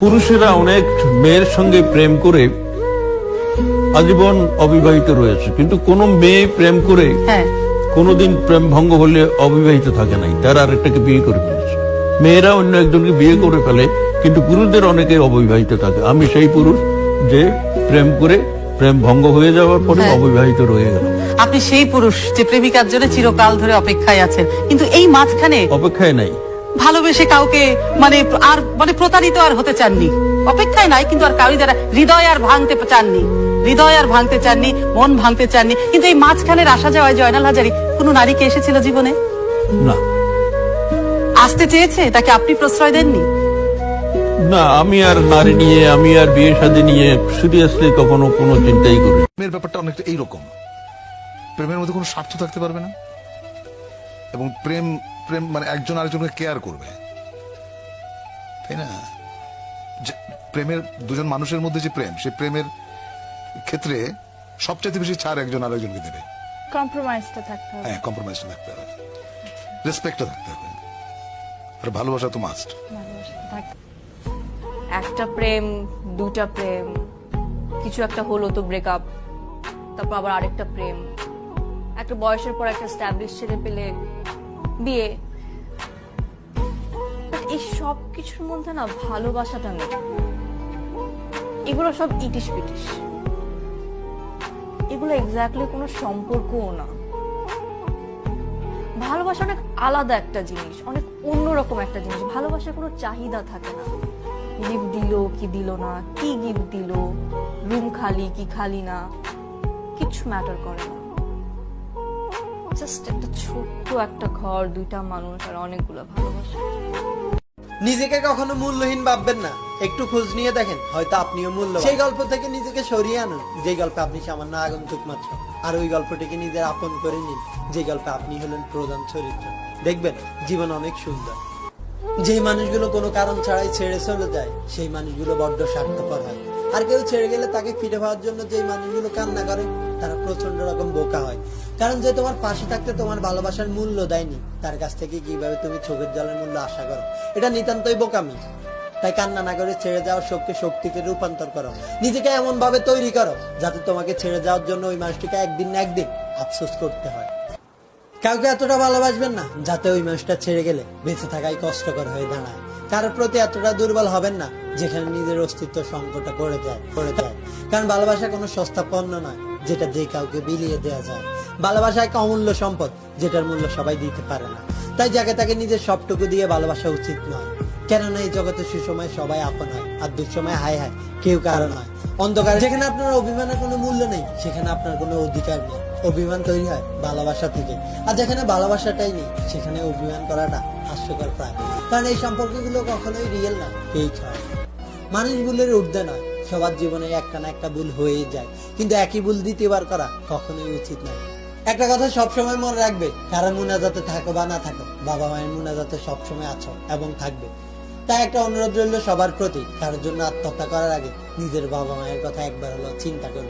পুরুষেরা অনেক মেয়ের সঙ্গে প্রেম করে আজীবন অবিবাহিত রয়েছে। কিন্তু কোন মেয়ে প্রেম করে হ্যাঁ। কোনোদিন প্রেম ভঙ্গ হলে অবিবাহিত থাকে নাই। তারা আরেকটাকে বিয়ে করে ফেলেছে। মেয়েরা অন্য একজনকে বিয়ে করে ফেলে কিন্তু পুরুষদের অনেকে অবিবাহিত থাকে। আমি সেই পুরুষ যে প্রেম করে প্রেম ভঙ্গ হয়ে যাওয়ার পরে হ্যাঁ। অবিবাহিত রয়ে গেল আপনি সেই পুরুষ যে প্রেমিকার জন্য চিরকাল ধরে অপেক্ষায় আছেন কিন্তু এই মাঝখানে অপেক্ষায় নাই। ভালোবেসে কাউকে মানে আর মানে প্রতারিত আর হতে চাননি। অপেক্ষায় নাই কিন্তু আর কাউই দ্বারা হৃদয় আর ভাঙতে চাননি। হৃদয় আর ভাঙতে চাননি মন ভাঙতে চাননি। কিন্তু এই মাঝখানের আসা যাওয়ায় জয়নাল হাজারি কোনো নারীকে এসেছিল জীবনে? না। আসতে চেয়েছে? তাকে আপনি প্রশ্রয় দেননি? না আমি আর নারী নিয়ে আমি আর বিয়ে শাদী নিয়ে সিরিয়াসলি কখনো কোনো চিন্তাই করি প্রেমের ব্যাপারটা অনেকটা এইরকম। প্রেমের মধ্যে কোনো স্বার্থ থাকতে পারবে না। এবং প্রেম প্রেম মানে একজন আরেকজনকে কেয়ার করবে। তাই না? যে প্রেমের দুজন মানুষের মধ্যে যে প্রেম সেই প্রেমের ক্ষেত্রে সবচেয়ে বেশি ছাড় একজন আরেকজনকে দেবে। কম্প্রোমাইজটা থাকতে হবে। হ্যাঁ কম্প্রোমাইজটা থাকতে হবে। রেসপেক্টটা থাকতে হবে। আর ভালোবাসা তো মাস্ট একটা প্রেম দুটা প্রেম কিছু একটা হলো তো ব্রেকআপ তারপর আবার আরেকটা প্রেম। একটা বয়সের পর একটা স্ট্যাবলিশ ছেলে পেলে বিয়ে। এই সব কিছুর মধ্যে না ভালোবাসাটা নেই। এগুলো সব ইটিস পিটিস এগুলো এক্স্যাক্টলি কোনো সম্পর্কও না। ভালোবাসা অনেক আলাদা একটা জিনিস, অনেক অন্যরকম একটা জিনিস। ভালোবাসার কোনো চাহিদা থাকে না। গিফট দিল কি দিল না, কি গিফট দিল রুম খালি কি খালি না, কিচ্ছু ম্যাটার করে না। জাস্ট একটা ছোট্ট একটা ঘর, দুইটা মানুষ আর অনেকগুলো ভালোবাসা। নিজেকে কখনো মূল্যহীন ভাববেন না। একটু খোঁজ নিয়ে দেখেন, হয়তো আপনিও মূল্য সেই গল্প থেকে নিজেকে সরিয়ে আনুন। যে গল্পে আপনি সামান্য আগন্তুক মাত্র, আর ওই গল্পটিকে নিজের আপন করে নিন। যে গল্পে আপনি হলেন প্রধান চরিত্র। দেখবেন, জীবন অনেক সুন্দর। যে মানুষগুলো কোনো কারণ ছাড়াই ছেড়ে চলে যায়, সেই মানুষগুলো বড্ড স্বার্থপর হয়। আর কেউ ছেড়ে গেলে তাকে ফিরে পাওয়ার জন্য যে মানুষগুলো কান্না করে, তারা প্রচণ্ড রকম বোকা হয়। কারণ যে তোমার পাশে থাকতে তোমার ভালোবাসার মূল্য দেয়নি, তার কাছ থেকে কীভাবে তুমি চোখের জলের মূল্য আশা করো? এটা নিতান্তই বোকামি। তাই কান্না না করে ছেড়ে যাওয়ার শক্তি শক্তিতে রূপান্তর করো। নিজেকে এমন ভাবে তৈরি করো, যাতে তোমাকে ছেড়ে যাওয়ার জন্য ওই মানুষটিকে একদিন না একদিন আফসোস করতে হয়। কাউকে এতটা ভালোবাসবেন না, যাতে ওই মানুষটা ছেড়ে গেলে বেঁচে থাকাই কষ্টকর হয়ে দাঁড়ায়। কারোর প্রতি এতটা দুর্বল হবেন না, যেখানে নিজের অস্তিত্ব সংকটে করে যায়, পড়ে যায়। কারণ ভালোবাসা কোনো সস্তা পণ্য নয়, যেটা যে কাউকে বিলিয়ে দেওয়া যায়। ভালোবাসা এক অমূল্য সম্পদ, যেটার মূল্য সবাই দিতে পারে না। তাই যাকে তাকে নিজের সবটুকু দিয়ে ভালোবাসা উচিত নয়। কেননা এই জগতে সুসময় সবাই আপন হয়, আর দুঃসময় হায় হায় কেউ কারও নয়। অন্ধকার যেখানে আপনার অভিমানের কোনো মূল্য নেই, সেখানে আপনার কোনো অধিকার নেই। অভিমান তৈরি হয় ভালোবাসা থেকে। আর যেখানে ভালোবাসাটাই নেই, সেখানে অভিমান করাটা হাস্যকর প্রায়। কারণ এই সম্পর্কগুলো কখনোই রিয়েল না ফেক হয়। মানুষ ভুলের ঊর্ধ্বে নয়, সবার জীবনে একটা না একটা ভুল হয়েই যায়। কিন্তু একই ভুল দ্বিতীয়বার করা কখনোই উচিত নয়। একটা কথা সবসময় মনে রাখবে, কারও মুনাজাতে থাকো বা না থাকো, বাবা মায়ের মুনাজাতে সবসময় আছো এবং থাকবে। তাই একটা অনুরোধ রইল সবার প্রতি, কারোর জন্য আত্মহত্যা করার আগে নিজের বাবা মায়ের কথা একবার হলো চিন্তা করবে।